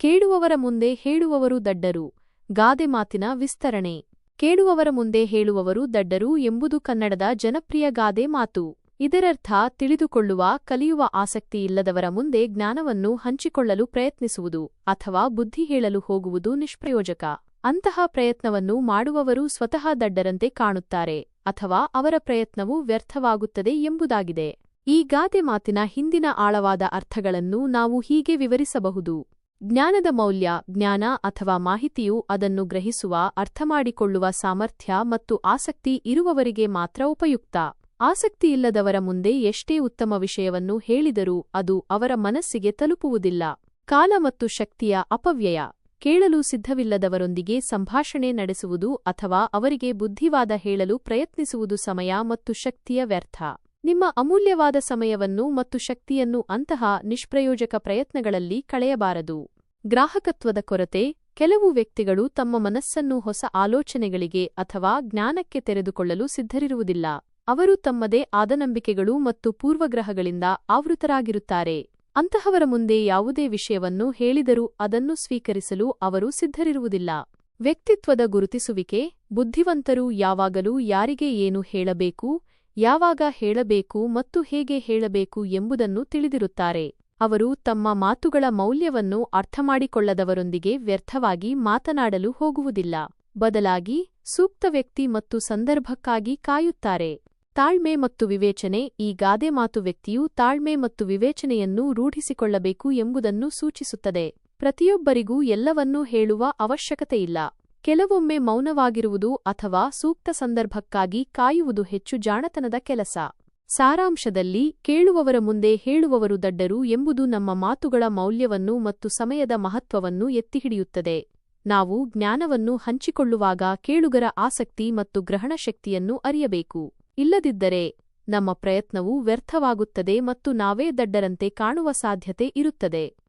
ಕೇಳುವವರ ಮುಂದೆ ಹೇಳುವವರು ದಡ್ಡರು, ಗಾದೆ ಮಾತಿನ ವಿಸ್ತರಣೆ. ಕೇಳುವವರ ಮುಂದೆ ಹೇಳುವವರು ದಡ್ಡರು ಎಂಬುದು ಕನ್ನಡದ ಜನಪ್ರಿಯ ಗಾದೆ ಮಾತು. ಇದರರ್ಥ, ತಿಳಿದುಕೊಳ್ಳುವ, ಕಲಿಯುವ ಆಸಕ್ತಿಯಿಲ್ಲದವರ ಮುಂದೆ ಜ್ಞಾನವನ್ನು ಹಂಚಿಕೊಳ್ಳಲು ಪ್ರಯತ್ನಿಸುವುದು ಅಥವಾ ಬುದ್ಧಿ ಹೇಳಲು ಹೋಗುವುದು ನಿಷ್ಪ್ರಯೋಜಕ. ಅಂತಹ ಪ್ರಯತ್ನವನ್ನು ಮಾಡುವವರು ಸ್ವತಃ ದಡ್ಡರಂತೆ ಕಾಣುತ್ತಾರೆ ಅಥವಾ ಅವರ ಪ್ರಯತ್ನವು ವ್ಯರ್ಥವಾಗುತ್ತದೆ ಎಂಬುದಾಗಿದೆ. ಈ ಗಾದೆ ಮಾತಿನ ಹಿಂದಿನ ಆಳವಾದ ಅರ್ಥಗಳನ್ನು ನಾವು ಹೀಗೆ ವಿವರಿಸಬಹುದು. ಜ್ಞಾನದ ಮೌಲ್ಯ, ಜ್ಞಾನ ಅಥವಾ ಮಾಹಿತಿಯು ಅದನ್ನು ಗ್ರಹಿಸುವ, ಅರ್ಥಮಾಡಿಕೊಳ್ಳುವ ಸಾಮರ್ಥ್ಯ ಮತ್ತು ಆಸಕ್ತಿ ಇರುವವರಿಗೆ ಮಾತ್ರ ಉಪಯುಕ್ತ. ಆಸಕ್ತಿಯಿಲ್ಲದವರ ಮುಂದೆ ಎಷ್ಟೇ ಉತ್ತಮ ವಿಷಯವನ್ನು ಹೇಳಿದರೂ ಅದು ಅವರ ಮನಸ್ಸಿಗೆ ತಲುಪುವುದಿಲ್ಲ. ಕಾಲ ಮತ್ತು ಶಕ್ತಿಯ ಅಪವ್ಯಯ. ಕೇಳಲು ಸಿದ್ಧವಿಲ್ಲದವರೊಂದಿಗೆ ಸಂಭಾಷಣೆ ನಡೆಸುವುದು ಅಥವಾ ಅವರಿಗೆ ಬುದ್ಧಿವಾದ ಹೇಳಲು ಪ್ರಯತ್ನಿಸುವುದು ಸಮಯ ಮತ್ತು ಶಕ್ತಿಯ ವ್ಯರ್ಥ. ನಿಮ್ಮ ಅಮೂಲ್ಯವಾದ ಸಮಯವನ್ನು ಮತ್ತು ಶಕ್ತಿಯನ್ನು ಅಂತಹ ನಿಷ್ಪ್ರಯೋಜಕ ಪ್ರಯತ್ನಗಳಲ್ಲಿ ಕಳೆಯಬಾರದು. ಗ್ರಾಹಕತ್ವದ ಕೊರತೆ, ಕೆಲವು ವ್ಯಕ್ತಿಗಳು ತಮ್ಮ ಮನಸ್ಸನ್ನು ಹೊಸ ಆಲೋಚನೆಗಳಿಗೆ ಅಥವಾ ಜ್ಞಾನಕ್ಕೆ ತೆರೆದುಕೊಳ್ಳಲು ಸಿದ್ಧರಿರುವುದಿಲ್ಲ. ಅವರು ತಮ್ಮದೇ ಆದ ನಂಬಿಕೆಗಳು ಮತ್ತು ಪೂರ್ವಗ್ರಹಗಳಿಂದ ಆವೃತರಾಗಿರುತ್ತಾರೆ. ಅಂತಹವರ ಮುಂದೆ ಯಾವುದೇ ವಿಷಯವನ್ನು ಹೇಳಿದರೂ ಅದನ್ನು ಸ್ವೀಕರಿಸಲು ಅವರು ಸಿದ್ಧರಿರುವುದಿಲ್ಲ. ವ್ಯಕ್ತಿತ್ವದ ಗುರುತಿಸುವಿಕೆ, ಬುದ್ಧಿವಂತರು ಯಾವಾಗಲೂ ಯಾರಿಗೆ ಏನು ಹೇಳಬೇಕು ಯಾವಾಗ ಹೇಳಬೇಕು ಮತ್ತು ಹೇಗೆ ಹೇಳಬೇಕು ಎಂಬುದನ್ನು ತಿಳಿದಿರುತ್ತಾರೆ. ಅವರು ತಮ್ಮ ಮಾತುಗಳ ಮೌಲ್ಯವನ್ನು ಅರ್ಥಮಾಡಿಕೊಳ್ಳದವರೊಂದಿಗೆ ವ್ಯರ್ಥವಾಗಿ ಮಾತನಾಡಲು ಹೋಗುವುದಿಲ್ಲ. ಬದಲಾಗಿ ಸೂಕ್ತ ವ್ಯಕ್ತಿ ಮತ್ತು ಸಂದರ್ಭಕ್ಕಾಗಿ ಕಾಯುತ್ತಾರೆ. ತಾಳ್ಮೆ ಮತ್ತು ವಿವೇಚನೆ ಈ ಗಾದೆ ಮಾತು ವ್ಯಕ್ತಿಯು ತಾಳ್ಮೆ ಮತ್ತು ವಿವೇಚನೆಯನ್ನು ರೂಢಿಸಿಕೊಳ್ಳಬೇಕು ಎಂಬುದನ್ನು ಸೂಚಿಸುತ್ತದೆ. ಪ್ರತಿಯೊಬ್ಬರಿಗೂ ಎಲ್ಲವನ್ನೂ ಹೇಳುವ ಅವಶ್ಯಕತೆಯಿಲ್ಲ. ಕೆಲವೊಮ್ಮೆ ಮೌನವಾಗಿರುವುದು ಅಥವಾ ಸೂಕ್ತ ಸಂದರ್ಭಕ್ಕಾಗಿ ಕಾಯುವುದು ಹೆಚ್ಚು ಜಾಣತನದ ಕೆಲಸ. ಸಾರಾಂಶದಲ್ಲಿ, ಕೇಳುವವರ ಮುಂದೆ ಹೇಳುವವರು ದಡ್ಡರು ಎಂಬುದು ನಮ್ಮ ಮಾತುಗಳ ಮೌಲ್ಯವನ್ನು ಮತ್ತು ಸಮಯದ ಮಹತ್ವವನ್ನು ಎತ್ತಿಹಿಡಿಯುತ್ತದೆ. ನಾವು ಜ್ಞಾನವನ್ನು ಹಂಚಿಕೊಳ್ಳುವಾಗ ಕೇಳುಗರ ಆಸಕ್ತಿ ಮತ್ತು ಗ್ರಹಣಶಕ್ತಿಯನ್ನು ಅರಿಯಬೇಕು. ಇಲ್ಲದಿದ್ದರೆ, ನಮ್ಮ ಪ್ರಯತ್ನವು ವ್ಯರ್ಥವಾಗುತ್ತದೆ ಮತ್ತು ನಾವೇ ದಡ್ಡರಂತೆ ಕಾಣುವ ಸಾಧ್ಯತೆ ಇರುತ್ತದೆ.